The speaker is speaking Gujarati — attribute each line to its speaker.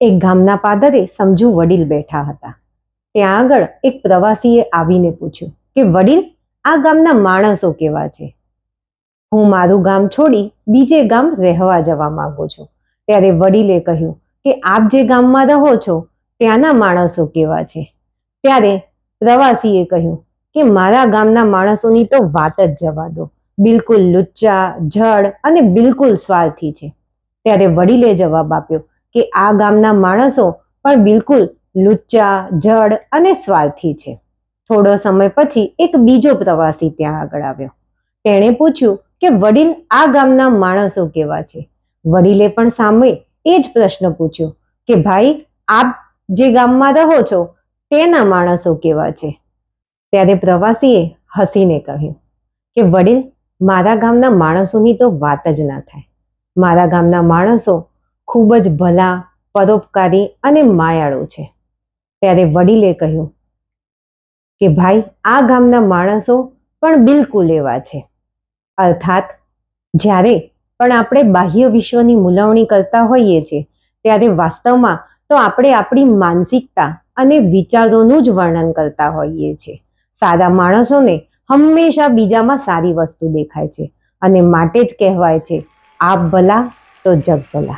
Speaker 1: એક ગામના પાદરે સમજુ વડીલ બેઠા હતા. ત્યાં આગળ એક પ્રવાસીએ આવીને પૂછ્યું કે, વડીલ, આ ગામના માણસો કેવા છે? હું મારું ગામ છોડી બીજે ગામ રહેવા જવા માંગુ છું. ત્યારે વડીલે કહ્યું કે, આપ જે ગામમાં રહો છો, ત્યાંના માણસો કેવા છે? ત્યારે પ્રવાસીએ કહ્યું કે, મારા ગામના માણસોની તો વાત જ જવા દો. બિલકુલ લુચ્ચા, જડ અને બિલકુલ સ્વાર્થી છે. ત્યારે વડીલે જવાબ આપ્યો કે આ ગામના માણસો પણ બિલકુલ લુચ્ચા, જડ અને સ્વાર્થી છે. થોડો સમય પછી એક બીજો પ્રવાસી ત્યાં આગળ આવ્યો. તેણે પૂછ્યું કે વડીલ આ ગામના માણસો કેવા છે? વડીલે પણ સામે એ જ પ્રશ્ન પૂછ્યો કે ભાઈ, આપ જે ગામમાં રહો છો, તેના માણસો કેવા છે? ત્યારે પ્રવાસીએ હસીને કહ્યું કે વડીલ, મારા ગામના માણસોની તો વાત જ ના થાય. મારા ગામના માણસો ખૂબ જ ભલા, પરોપકારી અને માયાળુ છે. ત્યારે વડીલે કહ્યું કે, ભાઈ, આ ગામના માણસો પણ બિલકુલ એવા છે. અર્થાત, જ્યારે પણ આપણે બાહ્ય વિશ્વની મુલાવણી કરતા હોઈએ છીએ, ત્યારે વાસ્તવમાં તો આપણે આપણી માનસિકતા અને વિચારોનું જ વર્ણન કરતા હોઈએ છીએ. સારા માણસોને હંમેશા બીજામાં સારી વસ્તુ દેખાય છે અને માટે જ કહેવાય છે, આપ ભલા, તો જગ ભલા.